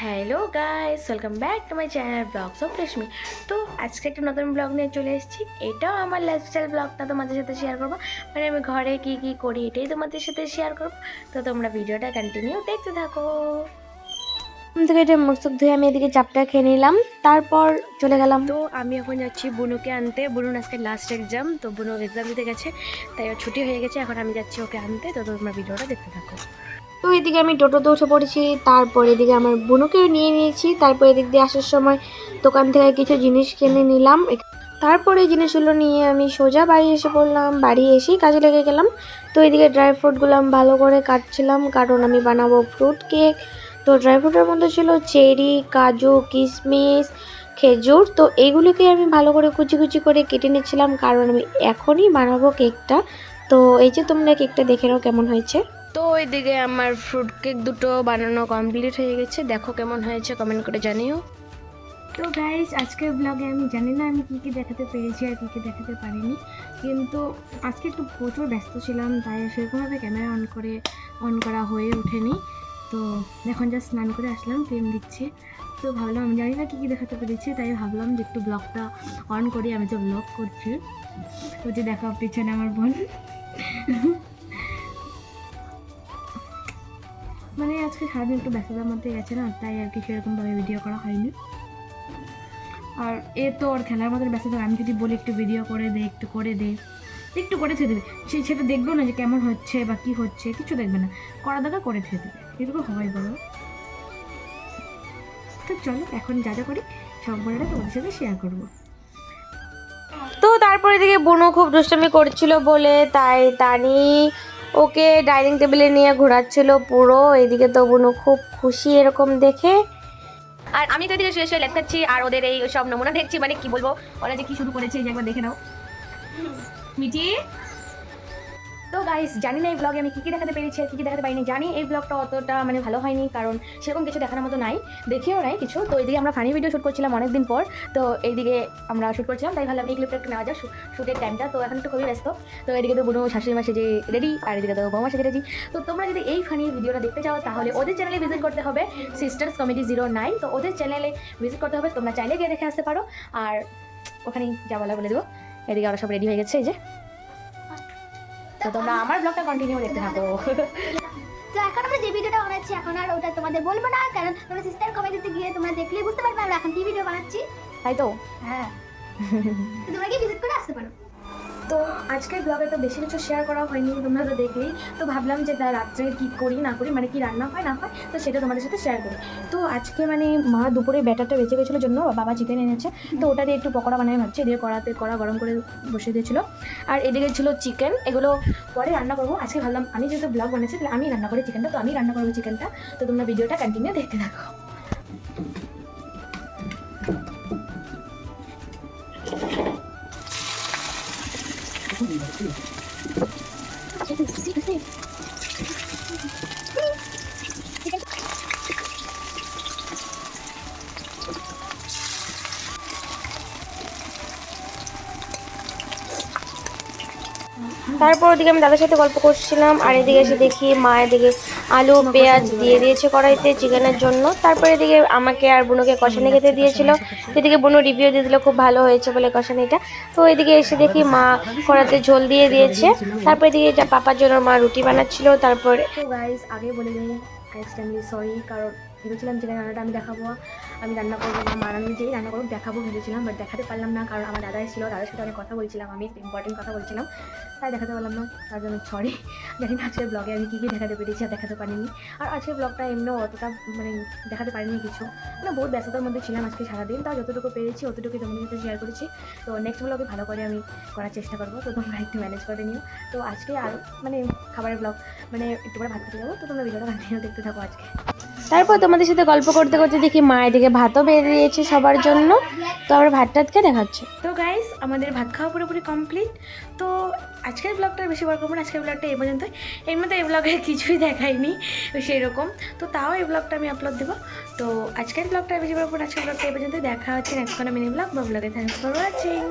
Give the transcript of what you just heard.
Hello guys welcome back to my channel vlogs of Reshmi তো আজকে একটা নতুন ব্লগ নিয়ে চলে এসেছি। এটাও আমার লাইফস্টাইল ব্লগটা তোমাদের সাথে শেয়ার করব। মানে আমি ঘরে কী কী করি, এটাই তোমাদের সাথে শেয়ার করব। তো তোমরা ভিডিওটা কন্টিনিউ দেখতে থাকো। থেকে এটা মুখ ধুয়ে আমি এদিকে চাপটা খেয়ে নিলাম। তারপর চলে গেলাম। তো আমি এখন যাচ্ছি বুনুকে আনতে। বুনুর আজকে লাস্ট এক্সাম তো বুনু এক্সাম দিতে গেছে। তাই ছুটি হয়ে গেছে। এখন আমি যাচ্ছি ওকে আনতে। তো তোমরা ভিডিওটা দেখতে থাকো। তো এদিকে আমি টোটোতে উঠে পড়েছি, তারপর এদিকে আমার বোনকেও নিয়ে নিয়েছি, তারপর এদিক দিয়ে আসার সময় দোকান থেকে কিছু জিনিস কিনে নিলাম। তারপরে এই জিনিসগুলো নিয়ে আমি সোজা বাড়ি এসে পড়লাম, বাড়ি এসেই কাজে লেগে গেলাম। তো এদিকে ড্রাই ফ্রুটগুলো আমি ভালো করে কাটছিলাম, কারণ আমি বানাবো ফ্রুট কেক তো ড্রাই ফ্রুটের মধ্যে ছিল চেরি, কাজু কিশমিশ খেজুর। তো এইগুলোকে আমি ভালো করে কুচি কুচি করে কেটে নিচ্ছিলাম, কারণ আমি এখনই বানাবো কেকটা তো এই যে তোমরা কেকটা দেখে নাও কেমন হয়েছে। তো ওইদিকে আমার ফ্রুট কেক দুটো বানানো কমপ্লিট হয়ে গেছে। দেখো কেমন হয়েছে কমেন্ট করে জানিও। তো গাইজ আজকের ব্লগে আমি জানি না আমি কী কী দেখাতে পেরেছি আর কী কী দেখাতে পারিনি। কিন্তু আজকে একটু প্রচুর ব্যস্ত ছিলাম, তাই সেরকমভাবে ক্যামেরা অন করে অন করা হয়ে ওঠেনি। তো এখন যা স্নান করে আসলাম ক্রিম দিচ্ছি। তো ভাবলাম, আমি জানি না কী কী দেখাতে পেরেছি, তাই ভাবলাম যে একটু ব্লগটা অন করি। আমি তো ব্লগ করছি। ওই যে দেখো পিছনে আমার বোন। সারাদিন একটু ব্যস্ততার মধ্যে গেছে না, তাই আর কি সেরকমভাবে ভিডিও করা হয়নি। আর এ তো ওর খেলার মধ্যে ব্যস্ত থাকে আমি যদি বলি একটু ভিডিও করে দে, একটু করে দে, একটু করে থুয়ে দেবে। সেটা দেখবেও না যে কেমন হচ্ছে বা কি হচ্ছে, কিছু দেখবে না। করা দেখা করে থুয়ে দেবে, এটুকু হয় বলো তো চলো, এখন যা যা করি বলে তোমাদের সাথে শেয়ার করব। তো তারপরে দিকে বোনও খুব দুষ্টামি করছিল বলে, তাই তানি ওকে ডাইনিং টেবিলে নিয়ে ঘোরাচ্ছিল পুরো, এদিকে তো বুনু খুব খুশি এরকম দেখে। আর আমি তো এদিকে শুয়ে শুয়ে লেখাচ্ছি আর ওদের এই সব নমুনা দেখছি মানে কি বলব, ওরা যে কি শুরু করেছে একবার দেখে নাও। মিটি? তো গাইস জানি না এই ব্লগে আমি কী কী দেখাতে পেরেছি আর কী কী দেখাতে পারিনি। জানি এই ব্লগটা অতটা মানে ভালো হয়নি, কারণ সেরকম কিছু দেখানোর মতো নাই, দেখিও নাই কিছু। তো এইদিকে আমরা ফানি ভিডিও শ্যুট করছিলাম অনেকদিন পর, তো এইদিকে আমরা শ্যুট করছিলাম, তাই ভাবলাম এই ক্লিপটা একটু নেওয়া যাক শ্যুটের টাইমটা তো এখন একটু খুবই ব্যস্ত। তো এদিকে তো বুনো শাশুড়ি মাসে যে রেডি আর এদিকে তো বৌমা সেজে রেডি তো তোমরা যদি এই ফানি ভিডিওটা দেখতে চাও, তাহলে ওদের চ্যানেলে ভিজিট করতে হবে সিস্টার্স কমেডি জিরো নাইন তো ওদের চ্যানেলে ভিজিট করতে হবে, তোমরা চাইলে গিয়ে দেখে আসতে পারো। আর ওখানেই যা বলা দেবো। এদিকে ওরা সব রেডি হয়ে গেছে, এই যে। তো তোমরা আমার ব্লগটা কন্টিনিউ দেখতে থাকো। তো এখন আমরা যে ভিডিওটা বানাচ্ছি এখন আর ওটা তোমাদের বলব না কারণ তোমরা সিস্টার কমেডিতে গিয়ে তোমরা দেখলে বুঝতে পারবে আমরা এখন কি ভিডিও বানাচ্ছি। তাই তো? হ্যাঁ। তোমরা কি ভিজিট করে আসতে পারো। তো আজকের ব্লগে তো বেশি কিছু শেয়ার করা হয়নি, তোমরা তো দেখলেই। তো ভাবলাম যে তা রাত্রে কী করি, না করি মানে কি রান্না হয়, না হয়, তো সেটা তোমাদের সাথে শেয়ার করি। তো আজকে মানে মা দুপুরে ব্যাটারটা বেঁচে গেছিল জন্য বাবা চিকেন এনেছে। তো ওটা দিয়ে একটু পকোড়া বানাই ভাবছি এদিকে কড়াতে কড়া গরম করে বসিয়ে দিয়েছিলো। আর এদিকে ছিল চিকেন এগুলো পরে রান্না করব। আজকে ভাবলাম, আমি যেহেতু ব্লগ বানিয়েছি, তাহলে আমি রান্না করি চিকেনটা তো আমি রান্না করব চিকেনটা তো তোমরা ভিডিওটা কন্টিনিউ দেখতে থাকো। তারপর ওদিকে আমি দাদার সাথে গল্প করছিলাম আর এদিকে এসে দেখি মা এদিকে আলু, পেঁয়াজ দিয়ে দিয়েছে কড়াইতে চিকেনের জন্য। তারপরে এদিকে আমাকে আর বুনুকে কষানি খেতে দিয়েছিল। এদিকে বুনু রিভিউ দিয়ে দিল, খুব ভালো হয়েছে বলে কষানিটা। তো এদিকে এসে দেখি মা কড়াতে ঝোল দিয়ে দিয়েছে। তারপরে এদিকে এটা পাপার জন্য মা রুটি বানাচ্ছিল, তারপরে আগে বলে দিই সরি কারণ ভেবেছিলাম চিকেন রান্নাটা আমি দেখাবো। আমি রান্না করব বা মা রান্না যেই রান্না করব, দেখাবো, ভেবেছিলাম বাট দেখাতে পারলাম না, কারণ আমার দাদা ছিল, দাদার সাথে অনেক কথা বলছিলাম, আমি ইম্পর্টেন্ট কথা বলছিলাম, তাই দেখাতে পারলাম না, তার জন্য সরি জানি না আজকের ব্লগে আমি কী কী দেখাতে পেরেছি আর দেখাতে পারিনি, আর আজকের ব্লগটা এমনিও অতটা মানে দেখাতে পারিনি কিছু মানে বহুত ব্যস্ততার মধ্যে ছিলাম আজকে সারাদিন, তাও যতটুকু পেরেছি, অতটুকুই তোমাদের সাথে শেয়ার করেছি, তো নেক্সট ব্লগে ভালো করে আমি করার চেষ্টা করব, তো তোমরা একটু ম্যানেজ করে নিও, তো আজকে আর মানে খাবারের ব্লগ মানে একটু করে ভাত খেতে যাব, তো তোমরা ভিডিওটা কন্টিনিউ দেখতে থাকো আজকে। তারপর তোমাদের সাথে গল্প করতে করতে দেখি মা এদিকে ভাতও বেঁধে দিয়েছি সবার জন্য। তো আমরা ভাত টাতকে দেখাচ্ছে? তো গাইস আমাদের ভাত খাওয়া পুরোপুরি কমপ্লিট তো আজকের ব্লগটা বেশি বড় করব আজকের ব্লগটা এই পর্যন্ত এর মধ্যে এই ব্লগে কিছুই দেখাইনি সেরকম। তো তাও এই ব্লগটা আমি আপলোড দেবো। তো আজকের ব্লগটা বেশি বড় করব আজকের ব্লগটা এই পর্যন্ত দেখা হচ্ছে নেক্সট কোনো মিনি ব্লগ বা ব্লগে থ্যাংকস ফর ওয়াচিং